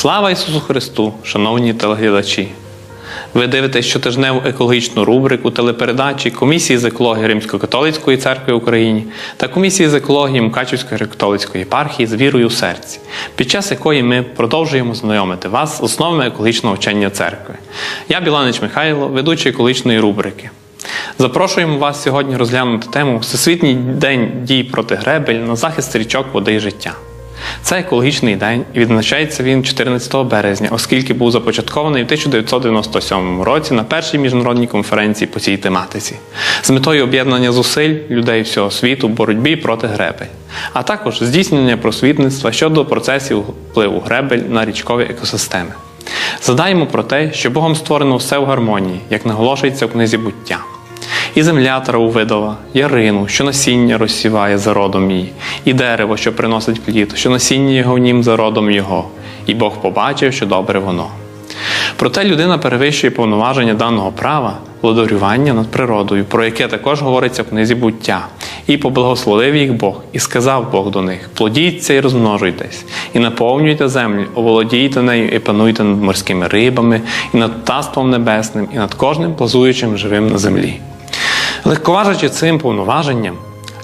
Слава Ісусу Христу, шановні телеглядачі! Ви дивитесь щотижневу екологічну рубрику телепередачі Комісії з екології Римсько-католицької церкви в Україні та комісії з екології Мукачівської католицької єпархії з вірою в серці, під час якої ми продовжуємо знайомити вас з основами екологічного вчення церкви. Я Біланич Михайло, ведучий екологічної рубрики. Запрошуємо вас сьогодні розглянути тему Всесвітній день дій проти гребель на захист річок води і життя. Це екологічний день і відзначається він 14 березня, оскільки був започаткований у 1997 році на першій міжнародній конференції по цій тематиці з метою об'єднання зусиль людей всього світу в боротьбі проти гребель, а також здійснення просвітництва щодо процесів впливу гребель на річкові екосистеми. Задаємо про те, що Богом створено все в гармонії, як наголошується в книзі буття. І земля траву видала, ярину, що насіння розсіває за родом її, і дерево, що приносить плід, що насіння його в нім за родом його, і Бог побачив, що добре воно. Проте людина перевищує повноваження даного права владарювання над природою, про яке також говориться в книзі буття. І поблагословив їх Бог, і сказав Бог до них: плодіться і розмножуйтесь, і наповнюйте землю, оволодійте нею, і пануйте над морськими рибами, і над птаством небесним, і над кожним плазуючим живим на землі. Легковажачи цим повноваженням,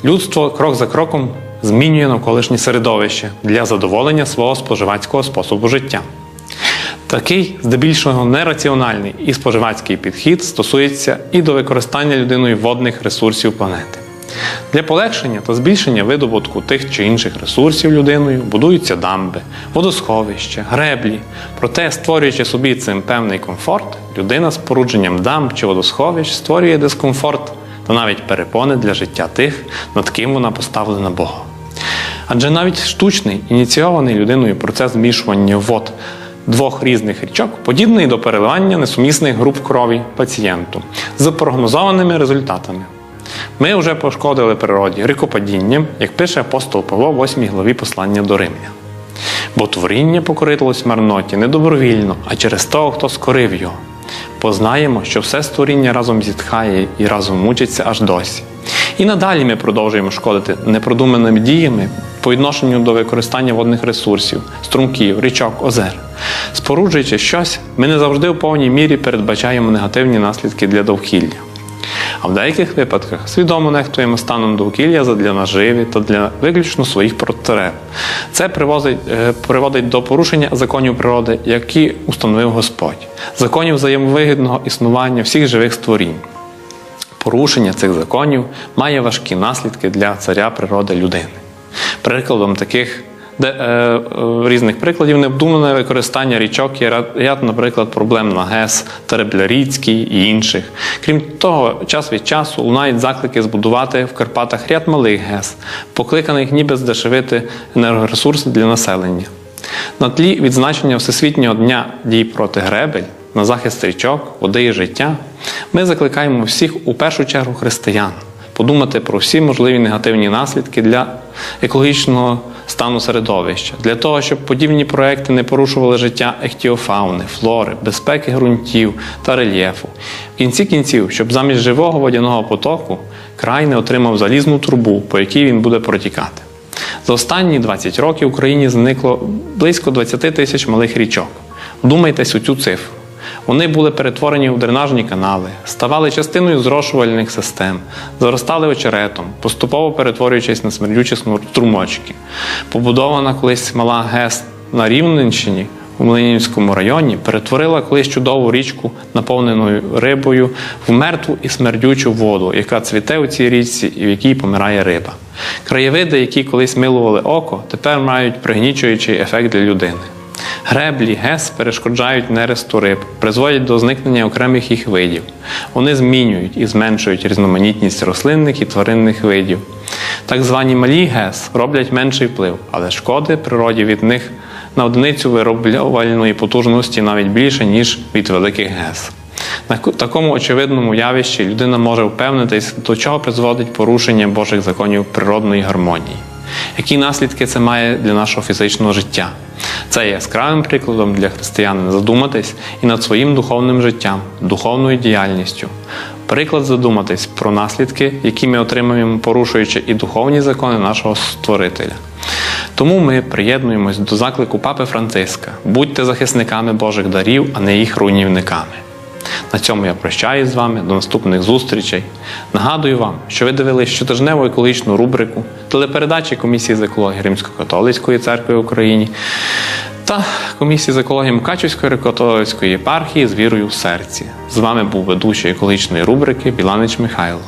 людство крок за кроком змінює навколишнє середовище для задоволення свого споживацького способу життя. Такий, здебільшого, нераціональний і споживацький підхід стосується і до використання людиною водних ресурсів планети. Для полегшення та збільшення видобутку тих чи інших ресурсів людиною будуються дамби, водосховища, греблі. Проте, створюючи собі цим певний комфорт, людина з порудженням дамб чи водосховищ створює дискомфорт та навіть перепони для життя тих, над ким вона поставлена Богом. Адже навіть штучний, ініційований людиною процес змішування вод двох різних річок подібний до переливання несумісних груп крові пацієнту з прогнозованими результатами. Ми вже пошкодили природі рикопадінням, як пише апостол Павло в 8 главі послання до Римлян. Бо творіння покоритилось марноті не добровільно, а через того, хто скорив його. Познаємо, що все створіння разом зітхає і разом мучиться аж досі. І надалі ми продовжуємо шкодити непродуманими діями по відношенню до використання водних ресурсів, струмків, річок, озер. Споруджуючи щось, ми не завжди у повній мірі передбачаємо негативні наслідки для довкілля. А в деяких випадках свідомо нехтуємо станом довкілля задля наживі та для виключно своїх потреб. Це привозить, е, приводить до порушення законів природи, які установив Господь, законів взаємовигідного існування всіх живих створінь. Порушення цих законів має важкі наслідки для царя природи людини. Прикладом таких де, е, е, різних прикладів невдумане використання річок є ряд, наприклад, проблем на ГЕС, Теребляріцький і інших. Крім того, час від часу лунають заклики збудувати в Карпатах ряд малих ГЕС, покликаних ніби здешевити енергоресурси для населення. На тлі відзначення Всесвітнього дня дій проти гребель на захист річок, води і життя, ми закликаємо всіх у першу чергу християн подумати про всі можливі негативні наслідки для екологічного стану середовища, для того, щоб подібні проекти не порушували життя ехтіофауни, флори, безпеки ґрунтів та рельєфу. В кінці кінців, щоб замість живого водяного потоку край не отримав залізну трубу, по якій він буде протікати. За останні 20 років в Україні зникло близько 20 тисяч малих річок. Вдумайтесь у цю цифру. Вони були перетворені в дренажні канали, ставали частиною зрошувальних систем, заростали очеретом, поступово перетворюючись на смердючі струмочки. Побудована колись мала ГЕС на Рівненщині у Млинівському районі перетворила колись чудову річку, наповненою рибою, в мертву і смердючу воду, яка цвіте у цій річці і в якій помирає риба. Краєвиди, які колись милували око, тепер мають пригнічуючий ефект для людини. Греблі, ГЕС перешкоджають нересту риб, призводять до зникнення окремих їх видів. Вони змінюють і зменшують різноманітність рослинних і тваринних видів. Так звані малі ГЕС роблять менший вплив, але шкоди природі від них на одиницю вироблювальної потужності навіть більше, ніж від великих ГЕС. На такому очевидному явищі людина може впевнитись, до чого призводить порушення Божих законів природної гармонії. Які наслідки це має для нашого фізичного життя? Це є яскравим прикладом для християн задуматись і над своїм духовним життям, духовною діяльністю. Приклад задуматись про наслідки, які ми отримуємо, порушуючи і духовні закони нашого Створителя. Тому ми приєднуємось до заклику Папи Франциска: будьте захисниками Божих дарів, а не їх руйнівниками. На цьому я прощаюсь з вами до наступних зустрічей. Нагадую вам, що ви дивились щотижневу екологічну рубрику телепередачі Комісії з екології Римсько-католицької церкви в Україні та комісії з екології Мукачівської католицької єпархії з вірою в серці. З вами був ведучий екологічної рубрики Біланич Михайло.